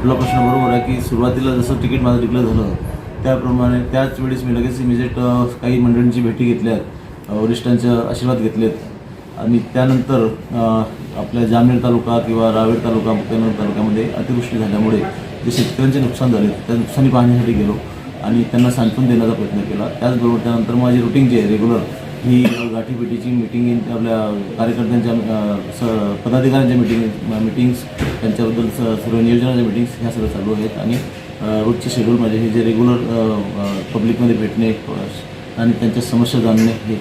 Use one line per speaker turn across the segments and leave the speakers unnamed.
आपला प्रश्न बरोबर आहे की सुरुवातीला जसं तिकीट माझं डिक्लेअर झालं त्याप्रमाणे त्याच वेळेस मी लगेच इमिजिएट काही मंडळींची भेटी घेतल्या आहेत वरिष्ठांचे आशीर्वाद घेतलेत. आणि त्यानंतर आपल्या जामनेर तालुका किंवा रावेर तालुका मुक्ताईनगर तालुक्यामध्ये अतिवृष्टी झाल्यामुळे जे शेतकऱ्यांचे नुकसान झाले त्या नुकसानी पाहण्यासाठी गेलो आणि त्यांना सांत्वन देण्याचा प्रयत्न केला. त्याचबरोबर त्यानंतर माझी रुटीन जी आहे रेग्युलर ही गाठीपेटीची मिटिंग आपल्या कार्यकर्त्यांच्या स पदाधिकाऱ्यांच्या मिटिंग मिटिंग्स त्यांच्याबद्दल सर्व नियोजनाच्या मिटिंग्स ह्या सगळं चालू आहेत. आणि रोजचे शेड्यूल हे जे रेग्युलर पब्लिकमध्ये भेटणे आणि त्यांच्या समस्या जाणणे हे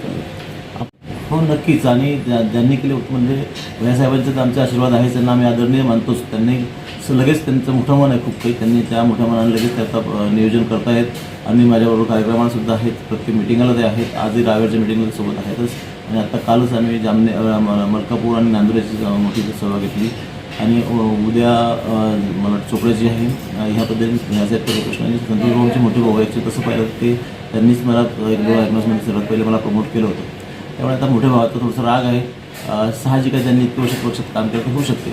हो नक्कीच. आणि ज्या- ज्यांनी केले होते म्हणजे भैयासाहेबांचे तर आमचे आशीर्वाद आहे त्यांना आम्ही आदरणीय मानतोच त्यांनी लगेच त्यांचं मोठं मन आहे खूप काही. त्यांनी त्या मोठ्या मनाने लगेच त्याचा नियोजन करतायत. आणि माझ्याबरोबर कार्यक्रमाला सुद्धा आहेत. प्रत्येक मिटिंगला ते आहेत. आजही रावेरच्या मिटिंगला सोबत आहेतच. आणि आता कालच आम्ही जामने म- मलकापूर आणि नांदुऱ्याची मोठी सभा घेतली. आणि उद्या मला वाटतं चोपड्याची आहे ह्या पद्धतीने ह्याचे प्रश्न आणि मोठे भाऊ आहेत तसं पाहिलं ते त्यांनीच मला एक दोन ॲडव्हान्समध्ये सर्वात पहिले मला प्रमोट केलं होतं. त्यामुळे आता मोठ्या भावाचा थोडासा राग आहे. साहजिक आहे त्यांनी इतकं वर्ष पक्षात काम केलं तर होऊ शकते.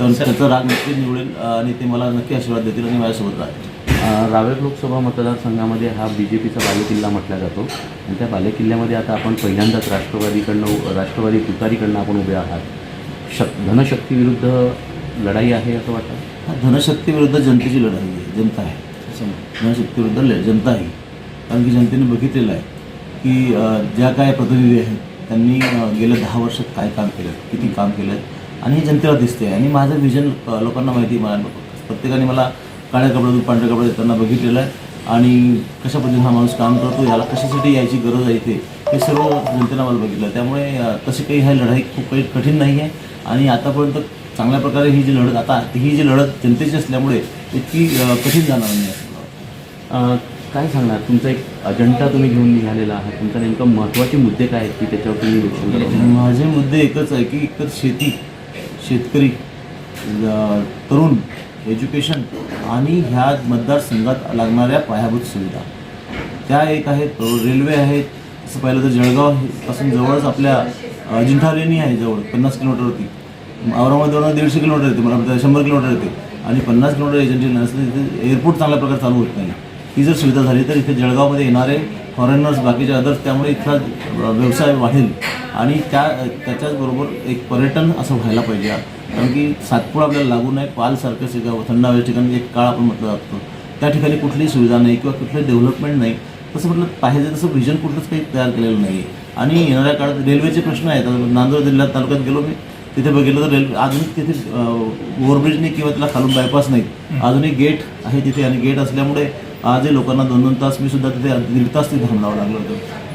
तर त्याचा राग नक्की निवडेल आणि ते मला नक्की आशीर्वाद देतील आणि माझ्यासोबत राहतील.
रावेर लोकसभा मतदारसंघामध्ये हा बी जे पीचा बालेकिल्ला म्हटला जातो. आणि त्या बालेकिल्ल्यामध्ये आता आपण पहिल्यांदाच राष्ट्रवादीकडनं राष्ट्रवादी तुतारीकडनं आपण उभे आहात. शक धनशक्तीविरुद्ध लढाई आहे असं वाटतं?
हा धनशक्ती विरुद्ध जनतेची लढाई आहे जनता आहे. धनशक्ती विरुद्ध ल- जनता आहे. कारण की जनतेने बघितलेलं आहे की ज्या काय प्रतिनिधी आहेत त्यांनी गेल्या दहा वर्षात काय काम केलं किती काम केलं आणि हे जनतेला दिसते आणि माझं विजन लोकांना माहिती आहे. मला प्रत्येकाने मला काळ्या कपड्यातून पांढऱ्या कपड्यात येताना बघितलेलं आहे. आणि कशा पद्धतीने हा माणूस काम करतो याला कशासाठी यायची गरज आहे इथे हे सर्व जनतेनं मला बघितलं. आहे. त्यामुळे तशी काही ह्या लढाई खूप काही कठीण नाही आहे. आणि आतापर्यंत चांगल्या प्रकारे ही जी लढत आता ही जी लढत जनतेची असल्यामुळे इतकी कठीण जाणार नाही. असं
काय सांगणार? तुमचा एक अजंटा तुम्ही घेऊन निघालेला आहात. तुमचा नेमकं महत्त्वाचे मुद्दे काय आहेत की त्याच्यावर तुम्ही
माझे मुद्दे एकच आहे की एकतर शेती शेतकरी तरुण एज्युकेशन आणि ह्या मतदारसंघात लागणाऱ्या पायाभूत सुविधा. त्या एक आहेत रेल्वे आहेत. असं पाहिलं तर जळगावपासून जवळच आपल्या अजिंठा लेणी आहे जवळ पन्नास किलोमीटरवरती. औरंगाबादवरून दीडशे किलोमीटर येते मला शंभर किलोमीटर येते. आणि पन्नास किलोमीटर एजंटी नसते तिथे एअरपोर्ट चांगल्या प्रकारे चालू होत नाही. ही जर सुविधा झाली तर इथे जळगावमध्ये येणारे फॉरेनर्स बाकीचे अदर्स त्यामुळे इथला व्यवसाय वाढेल. आणि त्या त्याच्याचबरोबर एक पर्यटन असं व्हायला पाहिजे कारण की सातपूर आपल्याला लागू नये पालसारखं जे गाव थंड ठिकाणी एक काळ आपण म्हटलं जातो. त्या ठिकाणी कुठलीही सुविधा नाही किंवा कुठलं डेव्हलपमेंट नाही. तसं म्हटलं पाहिजे तसं व्हिजन कुठलंच काही तयार केलेलं नाही आणि येणाऱ्या काळात रेल्वेचे प्रश्न आहेत. नांदेड जिल्ह्यात तालुक्यात गेलो मी तिथे बघितलं तर रेल्वे अजून तिथे ओव्हरब्रिज नाही किंवा त्याला खालून बायपास नाही. अजूनही गेट आहे तिथे आणि गेट असल्यामुळे आजही लोकांना दोन दोन तास मी सुद्धा तिथे दीड तास तिथे थांबावं लागलं होतं.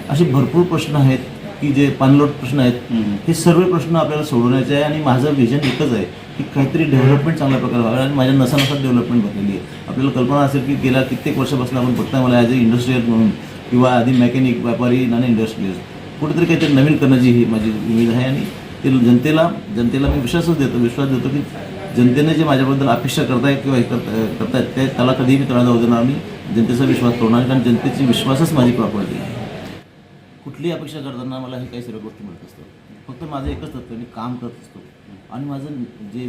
असे भरपूर प्रश्न आहेत की जे पाणलोट प्रश्न आहेत हे सर्व प्रश्न आपल्याला सोडवण्याचे आहे आणि माझं विजन एकच आहे की काहीतरी डेव्हलपमेंट चांगल्या प्रकारे व्हावे आणि माझ्या नसानसात डेव्हलपमेंट भरलेली आहे. आपल्याला कल्पना असेल की गेल्या कित्येक वर्षापासून आपण बघताय मला ॲज अ इंडस्ट्रियल म्हणून किंवा आधी मेकॅनिक व्यापारी आणि इंडस्ट्रियलिस्ट कुठेतरी काहीतरी नवीन करण्याची ही माझी उमेद आहे आणि ते जनतेला जनतेला मी विश्वासच देतो विश्वास देतो की जनतेने जे माझ्याबद्दल अपेक्षा करताय किंवा हे करत करतायत ते त्याला कधीही मी तळा जाऊ देणार मी जनतेचा विश्वास तोडणार कारण जनतेची विश्वासच माझी प्रॉपर्टी आहे कुठलीही अपेक्षा करताना मला हे काही सर्व गोष्टी मिळत असतात फक्त माझं एकच तत्व मी काम करत असतो. आणि माझं जे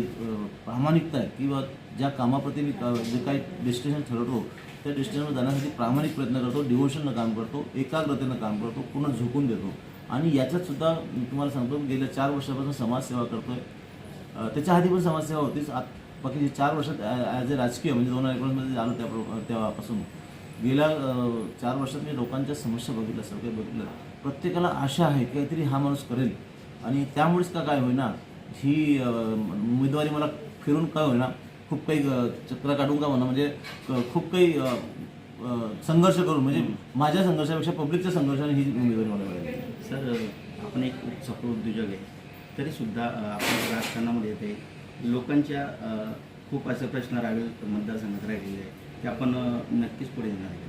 प्रामाणिकता आहे किंवा ज्या कामाप्रती मी जे काही डेस्टिनेशन ठरवतो त्या डेस्टिनेशनवर जाण्यासाठी प्रामाणिक प्रयत्न करतो डिवोशननं काम करतो एकाग्रतेनं काम करतो पूर्ण झोकून देतो. आणि याच्यात सुद्धा मी तुम्हाला सांगतो गेल्या चार वर्षापासून समाजसेवा करतोय. आहे त्याच्या आधी पण समाजसेवा होतीच. आत बाकी चार वर्षात ॲज अ राजकीय म्हणजे दोन हजार एकोणीसमध्ये आलो त्या तेव्हापासून. गेल्या चार वर्षात मी लोकांच्या समस्या बघितल्या सगळ्या बघितलं प्रत्येकाला आशा आहे काहीतरी हा माणूस करेल. आणि त्यामुळेच का काय होईना ही उमेदवारी मला फिरून काय होईना खूप काही चक्र काढून का म्हणा म्हणजे क- खूप काही संघर्ष करून म्हणजे माझ्या संघर्षापेक्षा पब्लिकच्या संघर्षाने ही उमेदवारी मला मिळाली.
सर आपण एक सफळ उद्योजक आहे तरीसुद्धा आपण राजकारणामध्ये येते लोकांच्या खूप असे प्रश्न राहील मतदारसंघात राहिलेले आहे ते आपण नक्कीच पुढे येणार आहे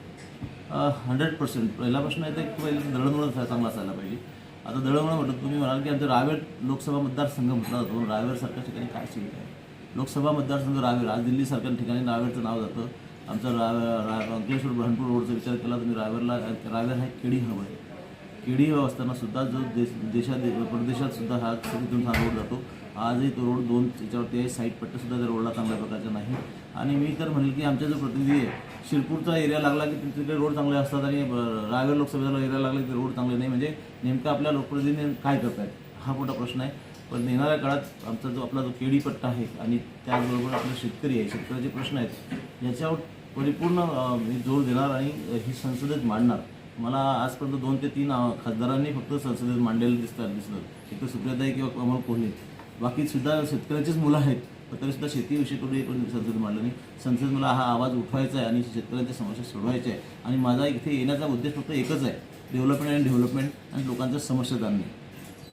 हंड्रेड पर्सेंट पहिला प्रश्न येतो की पहिले दळणवळण चांगला असायला पाहिजे. आता दळणवळण म्हटलं तुम्ही म्हणाल की आमचं रावेर लोकसभा मतदारसंघ म्हटला जातो. रावेरसारख्या ठिकाणी काय सुविधा आहे? लोकसभा मतदारसंघ रावेर. आज दिल्लीसारख्या ठिकाणी रावेरचं नाव जातं. आमचा रा रा अंकलेश्वर ब्रह्मपूर रोडचा विचार केला तुम्ही रावेरला रावेर हा केडी हवं आहे. केडी हवं असताना सुद्धा जो देश देशात परदेशात सुद्धा हा तिथून हा रोड जातो. आजही तो रोड दोन याच्यावरती आहे साईड पट्ट्यासुद्धा त्या रोडला चांगल्या प्रकारचा नाही. आणि मी तर म्हणेल की आमचा जो प्रतिनिधी आहे शिरपूरचा एरिया लागला की तिकडे रोड चांगले असतात आणि ब- रायगड लोकसभेला एरिया लागला की रोड चांगले नाही. म्हणजे नेमकं आपल्या लोकप्रतिनिधी काय करतायत? हा मोठा प्रश्न आहे. पण येणाऱ्या काळात आमचा जो आपला जो केडी पट्टा आहे आणि त्याचबरोबर आपले शेतकरी आहे शेतकऱ्याचे प्रश्न आहेत याच्यावर म्हणजे परिपूर्ण मी जोर देणार आणि ही संसदेत मांडणार. मला आजपर्यंत दोन ते तीन खासदारांनी फक्त संसदेत मांडलेलं दिसतात दिसलं. एक तर सुप्रियाताई किंवा कमल कोहली बाकी सुद्धा शेतकऱ्याचीच मुलं आहेत. पण तरीसुद्धा शेतीविषयी कोणी पण संसदेत मांडलं नाही. संसदेत मला हा आवाज उठवायचा आहे आणि शेतकऱ्यांच्या समस्या सोडवायच्या आहे. आणि माझा इथे येण्याचा उद्देश फक्त एकच आहे. डेव्हलपमेंट आणि डेव्हलपमेंट आणि लोकांच्या समस्या जाणणे.